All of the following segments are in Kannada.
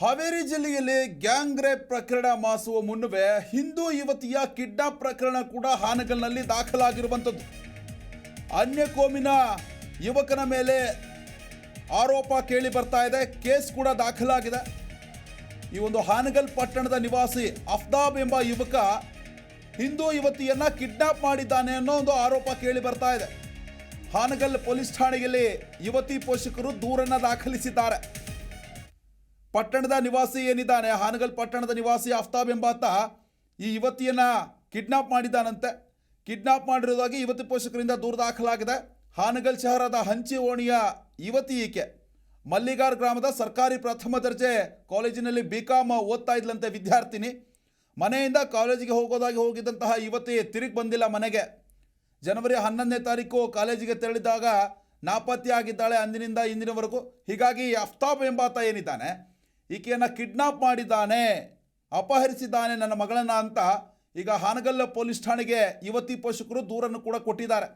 ಹಾವೇರಿ ಜಿಲ್ಲೆಯಲ್ಲಿ ಗ್ಯಾಂಗ್ ರೇಪ್ ಪ್ರಕರಣ ಮಾಸುವ ಮುನ್ನವೇ ಹಿಂದೂ ಯುವತಿಯ ಕಿಡ್ನಾಪ್ ಪ್ರಕರಣ ಕೂಡ ಹಾನಗಲ್ನಲ್ಲಿ ದಾಖಲಾಗಿರುವಂಥದ್ದು. ಅನ್ಯ ಕೋಮಿನ ಯುವಕನ ಮೇಲೆ ಆರೋಪ ಕೇಳಿ ಬರ್ತಾ ಇದೆ, ಕೇಸ್ ಕೂಡ ದಾಖಲಾಗಿದೆ. ಈ ಒಂದು ಹಾನಗಲ್ ಪಟ್ಟಣದ ನಿವಾಸಿ ಅಫ್ತಾಬ್ ಎಂಬ ಯುವಕ ಹಿಂದೂ ಯುವತಿಯನ್ನು ಕಿಡ್ನಾಪ್ ಮಾಡಿದ್ದಾನೆ ಅನ್ನೋ ಒಂದು ಆರೋಪ ಕೇಳಿ ಬರ್ತಾ ಇದೆ. ಹಾನಗಲ್ ಪೊಲೀಸ್ ಠಾಣೆಯಲ್ಲಿ ಯುವತಿ ಪೋಷಕರು ದೂರನ್ನ ದಾಖಲಿಸಿದ್ದಾರೆ. ಪಟ್ಟಣದ ನಿವಾಸಿ ಏನಿದ್ದಾನೆ, ಹಾನಗಲ್ ಪಟ್ಟಣದ ನಿವಾಸಿ ಅಫ್ತಾಬ್ ಎಂಬಾತ ಈ ಯುವತಿಯನ್ನು ಕಿಡ್ನಾಪ್ ಮಾಡಿದ್ದಾನಂತೆ. ಕಿಡ್ನಾಪ್ ಮಾಡಿರೋದಾಗಿ ಯುವತಿ ಪೋಷಕರಿಂದ ದೂರ ದಾಖಲಾಗಿದೆ. ಹಾನಗಲ್ ಶಹರದ ಹಂಚಿ ಓಣಿಯ ಯುವತಿ ಈಕೆ. ಮಲ್ಲಿಗಾರ್ ಗ್ರಾಮದ ಸರ್ಕಾರಿ ಪ್ರಥಮ ದರ್ಜೆ ಕಾಲೇಜಿನಲ್ಲಿ ಬಿ ಕಾಮ್ ಓದ್ತಾ ಇದ್ಲಂತೆ ವಿದ್ಯಾರ್ಥಿನಿ. ಮನೆಯಿಂದ ಕಾಲೇಜಿಗೆ ಹೋಗೋದಾಗಿ ಹೋಗಿದ್ದಂತಹ ಯುವತಿ ತಿರುಗಿ ಬಂದಿಲ್ಲ ಮನೆಗೆ. ಜನವರಿ ಹನ್ನೊಂದನೇ ತಾರೀಕು ಕಾಲೇಜಿಗೆ ತೆರಳಿದಾಗ ನಾಪತ್ತೆಯಾಗಿದ್ದಾಳೆ ಅಂದಿನಿಂದ ಇಂದಿನವರೆಗೂ. ಹೀಗಾಗಿ ಅಫ್ತಾಬ್ ಎಂಬಾತ ಏನಿದ್ದಾನೆ ಈಕೆಯನ್ನು ಕಿಡ್ನಾಪ್ ಮಾಡಿದ್ದಾನೆ, ಅಪಹರಿಸಿದ್ದಾನೆ ನನ್ನ ಮಗಳನ್ನ ಅಂತ ಈಗ ಹಾನಗಲ್ಲ ಪೊಲೀಸ್ ಠಾಣೆಗೆ ಯುವತಿ ಪೋಷಕರು ದೂರನ್ನು ಕೂಡ ಕೊಟ್ಟಿದ್ದಾರೆ.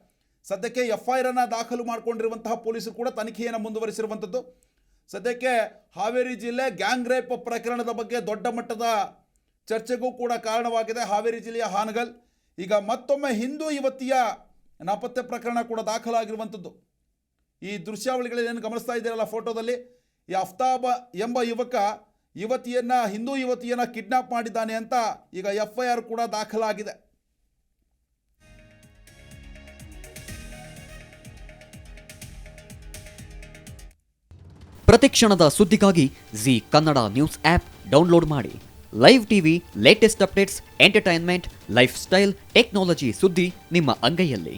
ಸದ್ಯಕ್ಕೆ ಎಫ್ ಐ ಆರನ್ನು ದಾಖಲು ಮಾಡಿಕೊಂಡಿರುವಂತಹ ಪೊಲೀಸರು ಕೂಡ ತನಿಖೆಯನ್ನು ಮುಂದುವರಿಸಿರುವಂಥದ್ದು. ಸದ್ಯಕ್ಕೆ ಹಾವೇರಿ ಜಿಲ್ಲೆ ಗ್ಯಾಂಗ್ ರೇಪ್ ಪ್ರಕರಣದ ಬಗ್ಗೆ ದೊಡ್ಡ ಮಟ್ಟದ ಚರ್ಚೆಗೂ ಕೂಡ ಕಾರಣವಾಗಿದೆ ಹಾವೇರಿ ಜಿಲ್ಲೆಯ ಹಾನಗಲ್. ಈಗ ಮತ್ತೊಮ್ಮೆ ಹಿಂದೂ ಯುವತಿಯ ನಾಪತ್ತೆ ಪ್ರಕರಣ ಕೂಡ ದಾಖಲಾಗಿರುವಂಥದ್ದು. ಈ ದೃಶ್ಯಾವಳಿಗಳಲ್ಲಿ ಏನು ಗಮನಿಸ್ತಾ ಇದ್ದೀರಲ್ಲ ಫೋಟೋದಲ್ಲಿ ಈ ಅಫ್ತಾಬ ಎಂಬ ಯುವಕ ಯುವತಿಯನ್ನು, ಹಿಂದೂ ಯುವತಿಯನ್ನು ಕಿಡ್ನಾಪ್ ಮಾಡಿದ್ದಾನೆ ಅಂತ ಈಗ ಎಫ್ ಐ ಆರ್ ಕೂಡ ದಾಖಲಾಗಿದೆ. ಪ್ರತಿಕ್ಷಣದ ಸುದ್ದಿಗಾಗಿ Zee Kannada news app download ಮಾಡಿ. Live TV, latest updates, entertainment, lifestyle, technology ಸುದ್ದಿ ನಿಮ್ಮ ಅಂಗೈಯಲ್ಲಿ.